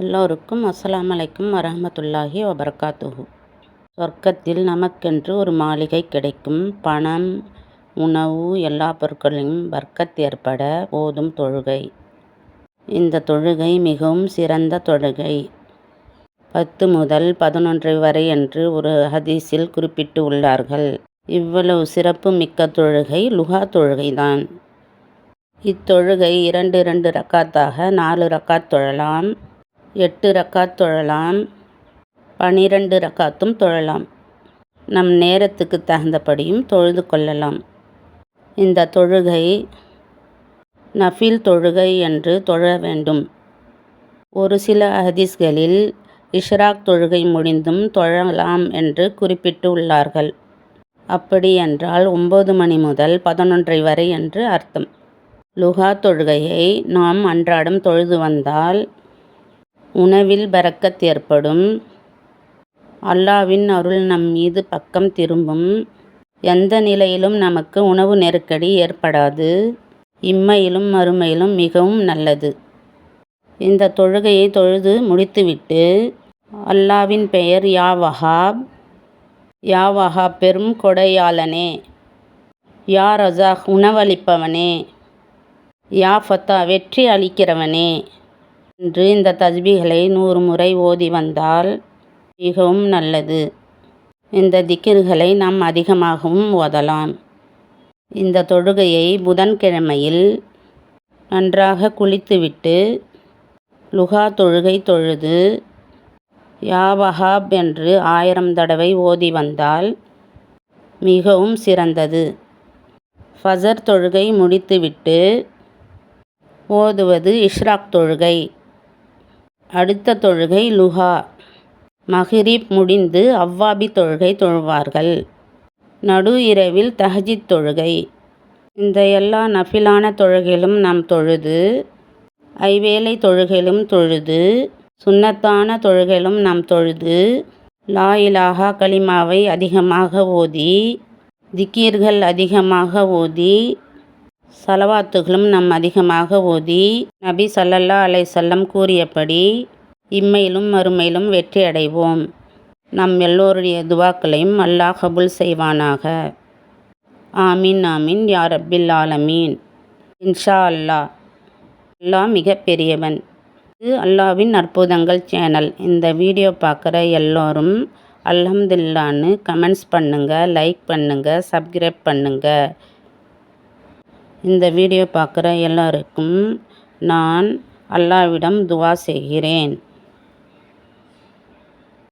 எல்லோருக்கும் அஸ்லாம் அலைக்கும் வரமத்துல்லாஹி வபர்காத்துஹு. சொர்க்கத்தில் நமக்கென்று ஒரு மாளிகை கிடைக்கும். பணம் உணவு எல்லா பொருட்களிலும் வர்க்கத் ஏற்பட போதும் தொழுகை. இந்த தொழுகை மிகவும் சிறந்த தொழுகை. பத்து முதல் பதினொன்று வரை என்று ஒரு ஹதீஸில் குறிப்பிட்டு உள்ளார்கள். இவ்வளவு சிறப்பு மிக்க தொழுகை லுகா தொழுகைதான் இத்தொழுகை இரண்டு இரண்டு ரக்காத்தாக நாலு ரக்காத் தொழலாம். எட்டு ரக்காத் தொழலாம். பனிரெண்டு ரக்காத்தும் தொழலாம். நம் நேரத்துக்கு தகுந்தபடியும் தொழுது கொள்ளலாம். இந்த தொழுகை நஃபில் தொழுகை என்று தொழ வேண்டும். ஒரு சில ஹதீஸ்களில் இஷ்ராக் தொழுகை முடிந்தும் தொழலாம் என்று குறிப்பிட்டு உள்ளார்கள். அப்படி என்றால் ஒம்பது மணி முதல் பதினொன்றை வரை என்று அர்த்தம். லுகா தொழுகையை நாம் அன்றாடம் தொழுது வந்தால் உணவில் பரக்கத் ஏற்படும். அல்லாவின் அருள் நம் மீது பக்கம் திரும்பும். எந்த நிலையிலும் நமக்கு உணவு நெருக்கடி ஏற்படாது. இம்மையிலும் மறுமையிலும் மிகவும் நல்லது. இந்த தொழுகையை தொழுது முடித்துவிட்டு அல்லாவின் பெயர் யா வஹாப். யா வஹாப் பெரும் கொடையாளனே. யா ரசாக் உணவளிப்பவனே. யா ஃபத்தா வெற்றி அளிக்கிறவனே. என்று இந்த தஜ்பிகளை நூறு முறை ஓதி வந்தால் மிகவும் நல்லது. இந்த திக்கிர்களை நாம் அதிகமாகவும் ஓதலாம். இந்த தொழுகையை புதன்கிழமையில் நன்றாக குளித்துவிட்டு லுகா தொழுகை தொழுது யாவஹாப் என்று ஆயிரம் தடவை ஓதி வந்தால் மிகவும் சிறந்தது. ஃபசர் தொழுகை முடித்துவிட்டு ஓதுவது இஷ்ராக் தொழுகை. அடுத்த தொழுகை லுஹா. மஹ்ரிப் முடிந்து அவ்வாபி தொழுகை தொழுவார்கள். நடு இரவில் தஹஜித் தொழுகை. இந்த எல்லா நஃபிலான தொழுகையிலும் நாம் தொழுது ஐவேளை தொழுகையிலும் தொழுது சுன்னத்தான தொழுகையிலும் நாம் தொழுது லா இலாகா கலிமாவை அதிகமாக ஓதி திக்கீர்கள் அதிகமாக ஓதி சலவாத்துகளும் நம் அதிகமாக ஓதி நபி சல்லல்லா அலைசல்லம் கூறியபடி இம்மையிலும் மறுமையிலும் வெற்றி அடைவோம். நம் எல்லோருடைய துவாக்களையும் அல்லாஹ் கபுல் செய்வானாக. ஆமீன் ஆமீன். யார் அப்பில் ஆலமீன். இன்ஷா அல்லாஹ். அல்லாஹ் மிக பெரியவன் இது அல்லாவின் அற்புதங்கள் சேனல் இந்த வீடியோ பார்க்குற எல்லோரும் அல்ஹம்துல்லான்னு கமெண்ட்ஸ் பண்ணுங்கள் லைக் பண்ணுங்கள் சப்ஸ்கிரைப் பண்ணுங்கள் இந்த வீடியோ பார்க்குற எல்லாருக்கும் நான் அல்லாவிடம் துவா செய்கிறேன்.